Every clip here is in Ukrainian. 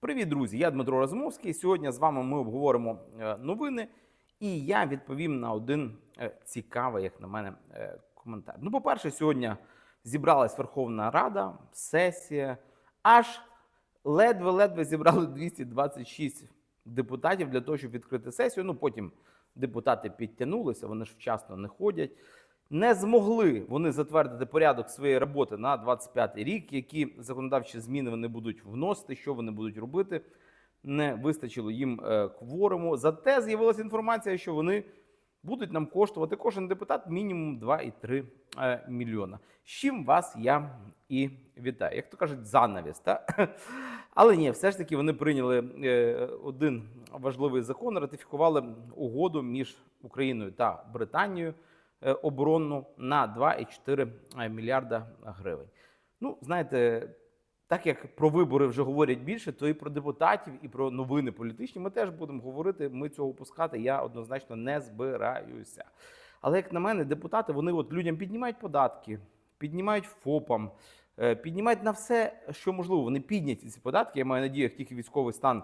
Привіт, друзі! Я Дмитро Разумовський. Сьогодні з вами ми обговоримо е, новини, і я відповім на один е, цікавий, як на мене, е, коментар. Ну, по-перше, сьогодні зібралась Верховна Рада, сесія, аж ледве-ледве зібрали 226 депутатів для того, щоб відкрити сесію. Ну, потім депутати підтягнулися, вони ж вчасно не ходять. Не змогли вони затвердити порядок своєї роботи на 25 рік, які законодавчі зміни вони будуть вносити, що вони будуть робити. Не вистачило їм е, кворуму. Зате з'явилася інформація, що вони будуть нам коштувати кожен депутат мінімум 2,3 е, мільйона. З чим вас я і вітаю. Як то кажуть, занавіс. Та? Але ні, все ж таки вони прийняли е, один важливий закон, ратифікували угоду між Україною та Британією оборонну на 2,4 мільярда гривень. Ну, знаєте, так як про вибори вже говорять більше, то і про депутатів, і про новини політичні ми теж будемо говорити. Ми цього пускати я однозначно не збираюся. Але як на мене, депутати вони от людям піднімають податки, піднімають ФОПам, е, піднімають на все, що можливо. Вони підняті ці податки. Я маю надію, як тільки військовий стан е,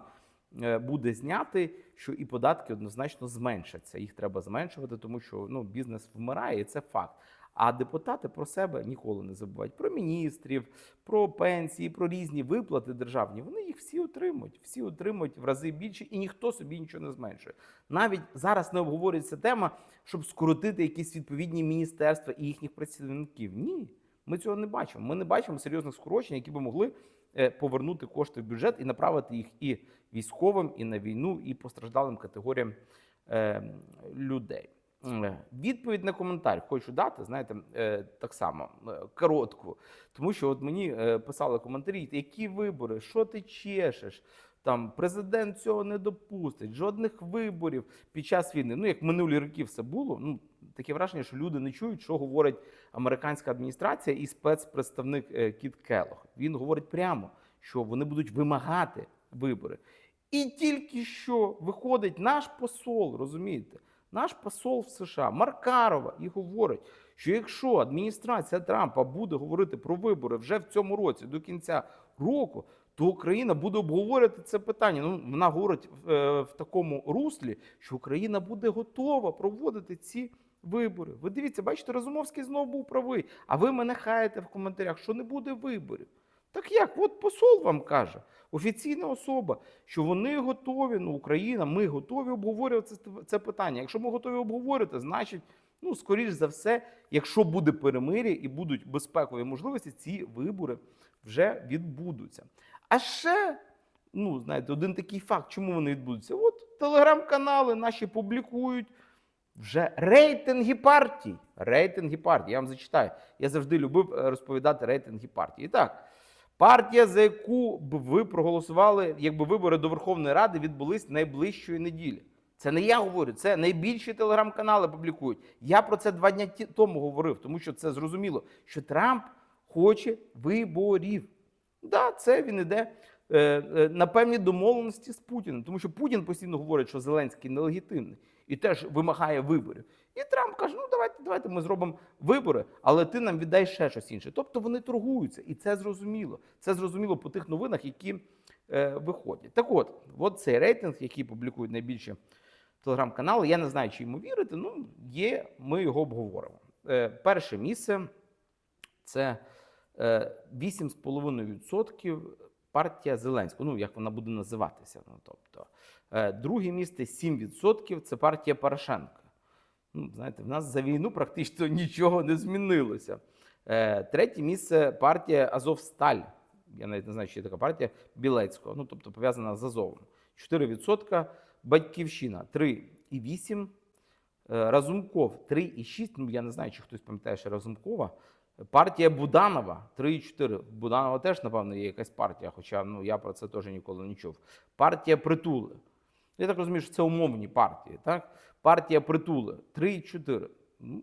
буде знятий, що і податки однозначно зменшаться. Їх треба зменшувати, тому що ну, бізнес вмирає, і це факт. А депутати про себе ніколи не забувають. Про міністрів, про пенсії, про різні виплати державні. Вони їх всі отримують, всі отримують в рази більше, і ніхто собі нічого не зменшує. Навіть зараз не обговорюється тема, щоб скоротити якісь відповідні міністерства і їхніх працівників. Ні, ми цього не бачимо. Ми не бачимо серйозних скорочень, які би могли е, повернути кошти в бюджет і направити їх і військовим, і на війну, і постраждалим категоріям е, людей. Е, Відповідь на коментар хочу дати, знаєте, е, так само е, коротку. Тому що от мені е, писали коментарі, які вибори, що ти чешеш? Там президент цього не допустить, жодних виборів під час війни. Ну як минулі роки все було. Ну таке враження, що люди не чують, що говорить американська адміністрація і спецпредставник е, Кіт Келлог. Він говорить прямо, що вони будуть вимагати вибори. І тільки що виходить наш посол, розумієте? Наш посол в США Маркарова і говорить, що якщо адміністрація Трампа буде говорити про вибори вже в цьому році до кінця року, то Україна буде обговорювати це питання. Ну вона говорить е, в такому руслі, що Україна буде готова проводити ці вибори. Ви дивіться, бачите, Разумовський знову був правий. А ви мене хаєте в коментарях, що не буде виборів. Так як? От посол вам каже, офіційна особа, що вони готові, ну Україна, ми готові обговорювати це, це питання. Якщо ми готові обговорювати, значить, ну, скоріш за все, якщо буде перемир'я і будуть безпекові можливості, ці вибори вже відбудуться. А ще, ну, знаєте, один такий факт, чому вони відбудуться? От телеграм-канали наші публікують вже рейтинги партій. Рейтинги партій. Я вам зачитаю. Я завжди любив е, розповідати рейтинги партій. І так, партія, за яку б ви проголосували, якби вибори до Верховної Ради відбулись найближчої неділі. Це не я говорю, це найбільші телеграм-канали публікують. Я про це два дні тому говорив, тому що це зрозуміло, що Трамп хоче виборів. Да, це він іде е, е, на певні домовленості з Путіним, тому що Путін постійно говорить, що Зеленський нелегітимний і теж вимагає виборів. І Трамп каже: ну давайте, давайте ми зробимо вибори, але ти нам віддай ще щось інше. Тобто вони торгуються, і це зрозуміло. Це зрозуміло по тих новинах, які е, виходять. Так от, от цей рейтинг, який публікують найбільші телеграм-канали. Я не знаю, чи йому вірити. Ну, є, ми його обговоримо. Е, перше місце це 8,5% партія Зеленського. Ну, як вона буде називатися. Ну, тобто, е, друге місце 7% це партія Порошенка. Ну, знаєте, в нас за війну практично нічого не змінилося. Е, третє місце партія Азовсталь. Я навіть не знаю, чи є така партія Білецького, ну тобто пов'язана з Азовом. 4% Батьківщина 3,8%. Е, Разумков 3,6%. Ну, я не знаю, чи хтось пам'ятає ще Разумкова. Партія Буданова 3,4. Буданова теж, напевно, є якась партія, хоча ну, я про це теж ніколи не чув. Партія Притули. Я так розумію, що це умовні партії. Так? Партія Притули 3,4. Ну,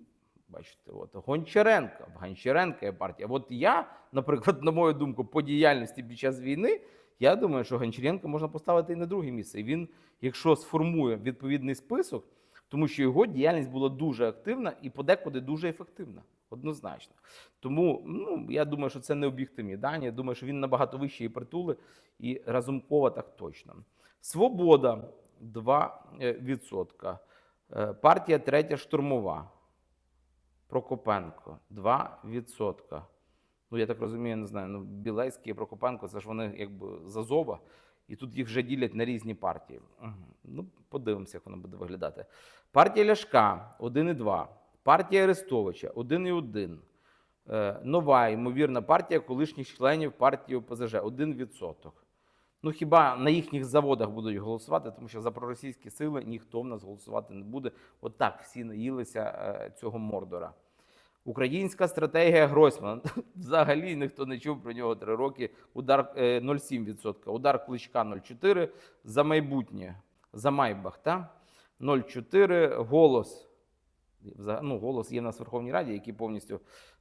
бачите, от Гончаренка. Гончаренка є партія. От я, наприклад, на мою думку, по діяльності під час війни, я думаю, що Гончаренка можна поставити і на друге місце. І він, якщо сформує відповідний список, тому що його діяльність була дуже активна і подекуди дуже ефективна. Однозначно. Тому ну, я думаю, що це не об'єктивні дані. Я думаю, що він набагато вищий і притули, і Разумкова так точно. Свобода 2%. Е, Партія третя штурмова. Прокопенко 2%. Ну, я так розумію, не знаю. Ну, Білецький і Прокопенко, це ж вони якби з Азова, і тут їх вже ділять на різні партії. Угу. Ну, подивимося, як воно буде виглядати. Партія Ляшка 1,2. Партія Арестовича 1,1. Е, Нова, ймовірна партія колишніх членів партії ОПЗЖ 1%. Ну хіба на їхніх заводах будуть голосувати, тому що за проросійські сили ніхто в нас голосувати не буде. Отак всі наїлися е, цього мордора. Українська стратегія Гройсмана. Взагалі ніхто не чув про нього три роки. Удар е, 0,7%. Удар кличка 0,4%. За майбутнє. За Майбах, та? 0,4%. Голос. Ну, голос є в нас в Верховній Раді, який повністю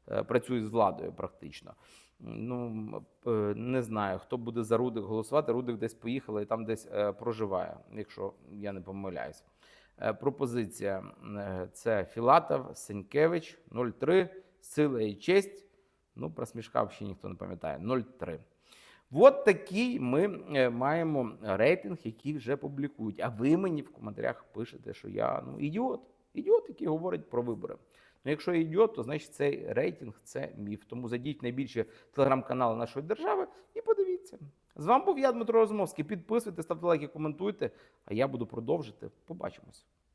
е, працює з владою практично. Ну, е, не знаю, хто буде за Рудик голосувати. Рудик десь поїхала і там десь е, проживає, якщо я не помиляюсь. Пропозиція це Філатов, Сенькевич, 0,3, Сила і честь. Ну, про смішка взагалі ніхто не пам'ятає. 0,3. От такий ми маємо рейтинг, який вже публікують. А ви мені в коментарях пишете, що я ну, ідіот. Ідіот, який говорить про вибори. Ну, якщо ідіот, то значить цей рейтинг це міф. Тому зайдіть найбільше телеграм-канали нашої держави і подивіться. З вами був я, Дмитро Розумовський. Підписуйтесь, ставте лайки, коментуйте. А я буду продовжити. Побачимось.